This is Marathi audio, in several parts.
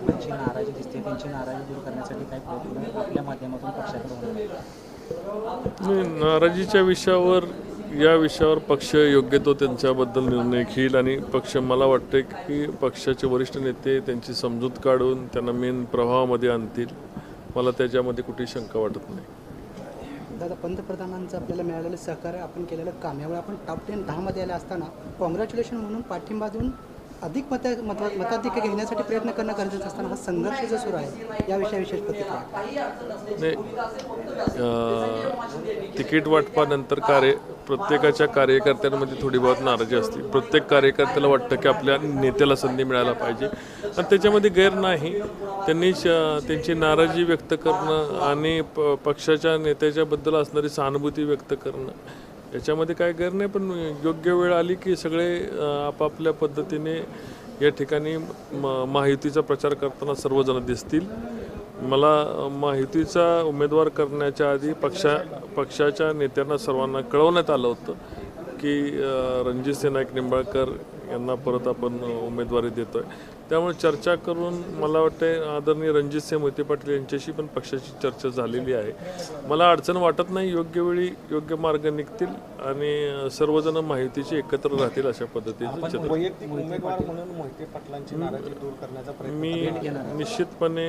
पाटलांची नाराजी दिसते त्यांची नाराजी दूर करण्यासाठी काय प्रयत्न आपल्या माध्यमातून पक्षाकडे होणार आहे? नाही नाराजीच्या विषयावर या विषयावर पक्ष योग्य तो त्यांच्याबद्दल निर्णय घेईल आणि पक्ष मला वाटते की पक्षाचे वरिष्ठ नेते त्यांची समजूत काढून त्यांना मेन प्रवाहामध्ये आणतील. मला त्याच्यामध्ये कुठेही शंका वाटत नाही. दादा पंतप्रधानांचं आपल्याला मिळालेलं सहकार्य आपण केलेलं काम यामुळे आपण टॉप टेन दहामध्ये आले असताना कॉंग्रॅच्युलेशन म्हणून पाठिंबा देऊन अधिक मत मत मताधिक्य घेण्यासाठी प्रयत्न करणं गरजेचं असताना हा संघर्ष जो सुरू आहे याविषयी विशेष प्रतिक्रिया. नाही तिकीट वाटपानंतर कार्य प्रत्येकाच्या कार्यकर्त्यांमध्ये थोडी बहुत नाराजी असते. प्रत्येक कार्यकर्त्याला वाटतं की आपल्या नेत्याला संधी मिळायला पाहिजे. आणि त्याच्यामध्ये गैर नाही. त्यांनी त्यांची नाराजी व्यक्त करणं आणि प पक्षाच्या नेत्याच्याबद्दल असणारी सहानुभूती व्यक्त करणं. याच्यामध्ये काय गैर नाही पण योग्य वेळ आली की सगळे आपापल्या पद्धतीने या ठिकाणी म- महायुतीचा प्रचार करताना सर्वजण दिसतील. मला माहितीचा महायुतीचा उमेदवार करण्याच्या आधी पक्षा पक्षाच्या नेत्यांना सर्वांना कळवण्यात आलं होतं की रणजित रणजितसिंह नाईक निंबाळकर यांना परत आपण उमेदवारी देतोय. त्यामुळे चर्चा करून मला वाटते आदरणीय रणजितसिंह मोहिते पाटील यांच्याशी पण पक्षाची चर्चा झालेली आहे. मला अडचण वाटत नाही योग्य वेळी योग्य मार्ग निघतील आणि सर्वजण माहितीचे एकत्र राहतील अशा पद्धतीचं प्रयत्न मी निश्चितपणे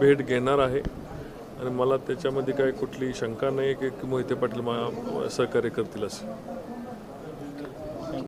भेट घेणार आहे. आणि मला त्याच्यामध्ये काय कुठली शंका नाही की की मोहिते पाटील मा सहकार्य करतील असं